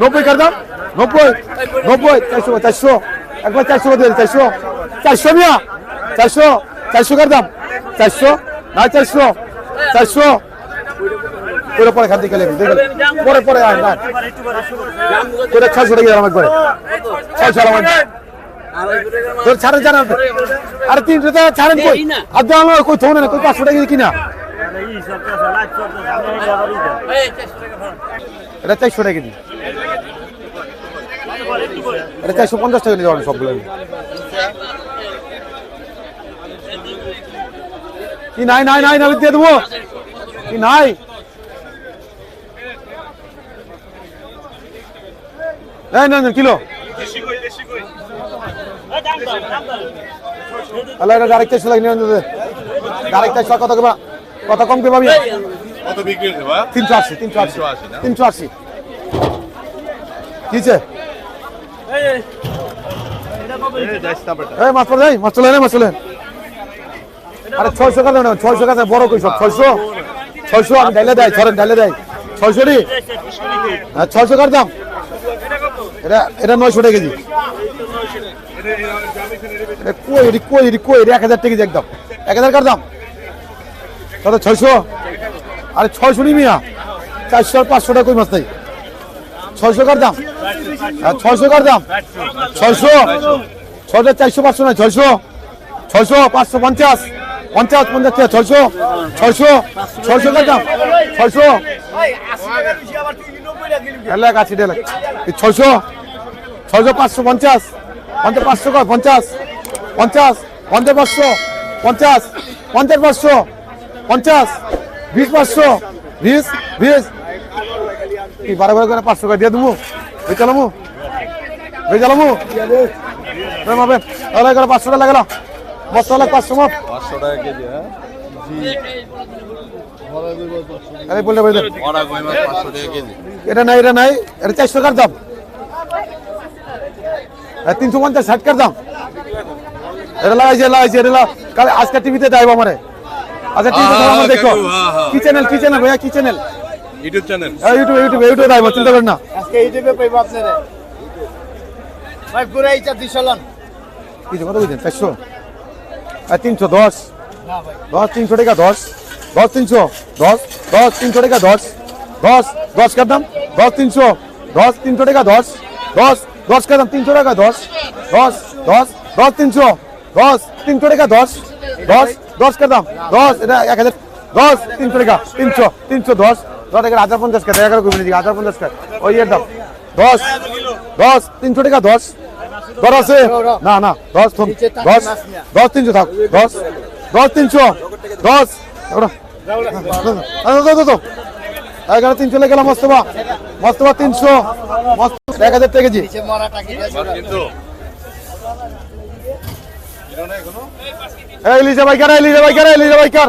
নব্বই কার দাম? নব্বই নব্বই চারশো চারশো একবার চারশো দিয়ে চারশো। চারশো মিয়া চারশো চারশো কার দাম? চারশো না চারশো চারশো। পরে পরে খাদ্য খেলে পরে পরে আয় না তোরা ছয়শো টাকা দিলাম একবারে। ছয়শো আমার তোর ছাড়েন ছাড়েন। আরে তিনশো টাকা ছাড়েন কই? আর দাম কই থোনে না কই পাঁচশো টাকা কিনা? এটা চারশো টাকা কেজি এটা চারশো পঞ্চাশ টাকা নিতে পারেন সবগুলো। কি নাই নাই নাই না দিয়ে দেবো? কি নাই? নাই না না কিলো। আল্লাহ এটা ডাইরেক্ট চারশো লাগে নিয়ে ডাইরেক্ট চারশো কত কেবা কত কম কে পাবি কত বিক্রি হয়েছে ভাই তিনশো আশি তিনশো আশি। 380 তিনশো আশি। কিছে এই, মাছ পড়ে মাছ চলে না মাছ চলে আরে, ছয়শো কাছে না, ছয়শো বড় কই সব? ছয়শো? ছয়শো আমি ঢাইলে দেয় ছড়েন ঢাইলে দেয়। ছয়শো রি হ্যাঁ ছয়শো দাম? এটা এটা নয়শো টাকা কেজি। এক একদম। এক দাম? ছয়শো? আরে, ছয়শো নি চারশো আর পাঁচশো টাকা কই মাছ নাই ছয়শো কার দাম? ছয়শো কার দাম? ছয়শো? ছয়শো চারশো পাঁচশো নয়, ছয়শো? ছয়শো পাঁচশো পঞ্চাশ? পঞ্চাশ পঞ্চাশ ছয়শো? ছয়শো? ছয়শো কার দাম? ছয়শো? এলাক আছে এলাক ছয়শো? ছয়শো পাঁচশো পঞ্চাশ? পঞ্চাশ পাঁচশো কর পঞ্চাশ? পঞ্চাশ? পঞ্চাশ পাঁচশো? পঞ্চাশ? পঞ্চাশ পাঁচশো? পঞ্চাশ? বিশ পাঁচশো? বিশ? বিশ? কি বারো বারো করে পাঁচশো করে দিয়ে দেবো? বেচালামু বেচালামু মাপে তাহলে করে পাঁচশো টাকা লাগালো। বস্তা পাঁচশো মাপ। পাঁচশো টাকা কেজি হ্যাঁ? আরে বললে পাঁচশো টাকা কেজি। এটা নাই এটা নাই এটা চারশো দাম? তিনশো পঞ্চাশ ষাট কার দাম? এটা লাগাইছে লাগাইছে এটা কাল আজকে টিভিতে আমারে। আচ্ছা টিভিতে দেখো। হ্যাঁ, হ্যাঁ। কি চ্যানেল কি চ্যানেল ভাইয়া কি channel YouTube channel. YouTube YouTube ইউটিউবে দেয় চিন্তা করেন না। আজকে ইউটিউবে পাইব আপনারা। ভাই পুরা ইচ্ছা দুইশো লন। কি কত বুঝছেন চারশো? আর তিনশো দশ। দশ তিনশো টাকা দশ। দশ তিনশো। দশ দশ তিনশো টাকা দশ। দশ দশ কার দাম? দশ তিনশো। দশ তিনশো টাকা দশ। দশ দশ কার দাম? তিনশো টাকা দশ। দশ দশ দশ তিনশো। দশ তিনশো টাকা দশ। দশ দশ কার দাম? দশ এটা এক হাজার। দশ তিনশো টাকা তিনশো তিনশো দশ। দশ টাকা হাজার পঞ্চাশ টাকা এগারো কমিয়ে দিকে, হাজার পঞ্চাশ টাকা ওই এর দাম দশ দশ, তিনশো টাকা দশ। দশ আছে? না না, দশ দশ দশ তিনশো থাক, দশ দশ তিনশো, দশ। এগুলো। এগারো তিনশো লেগে গেলাম মস্তবা। মস্তবা তিনশো। এক হাজার টাকা কেজি। নিচে মরা টাকি কিন্তু এই লিজা বাইকার এই লিজা বাইকার এই লিজা বাইকার